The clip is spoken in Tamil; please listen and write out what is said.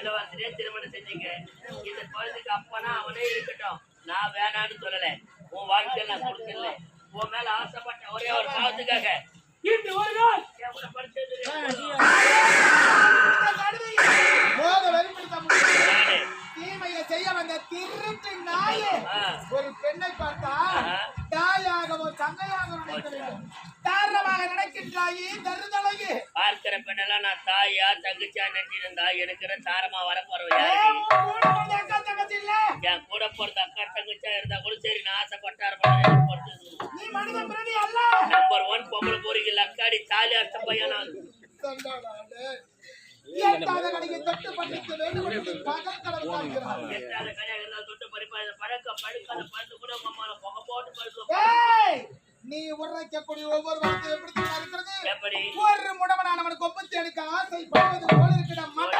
இளவரசரே திருமணம் செஞ்சீங்க. இந்த குழந்தைக்கு அப்பனா அவனே இருக்கட்டும். நான் வேணான்னு சொல்லல. உன் வாழ்க்கையில நான் கொடுக்கல. உன் மேல ஆசைப்பட்ட ஒரே ஒரு பாவத்துக்காக இன்று ஒரு நாள். தீமையை செய்ய வந்த திருட்டு நாயே. ஒரு பெண்ணை பார்த்தா. தாயாகவோ தங்கையாகவோ நினைக்க வேண்டும். தாரணமாக நினைக்கின்றாயே தருதலையே பார்க்கிற பெண்ணெல்லாம் நான் தாயா தங்கச்சியா நினைச்சிருந்தா எனக்கு தாரமா வர போறவ ஏ, யாரு? உன் கூட பிறந்த அக்கா தங்கச்சி இல்ல? என் கூட பிறந்த அக்கா தங்கச்சியா இருந்தா கூட சரி நான் ஆசைப்பட்டா இருப்பேன் நீ மனித பிறவி அல்ல. நம்பர் ஒன் பொம்பளை போறீங்க லக்காடி தாலி அர்த்த பையன் நான். தொட்டு பண்ணிக்க வேண்டும் என்று பகல் கனவு காண்கிறார். எட்டாத கல்யாணம் இருந்தா தொட்டு பறிப்பா இதை பழக்க பழுக்காத பழுத்து கூட உங்க அம்மால புகை போட்டு பழுத்து நீ உரைக்கக்கூடிய ஒவ்வொரு வார்த்தை எப்படி இருக்கிறது? ஒரு முடவனானவனுக்கு ஒப்பத்தி எடுக்க இருக்கிற மத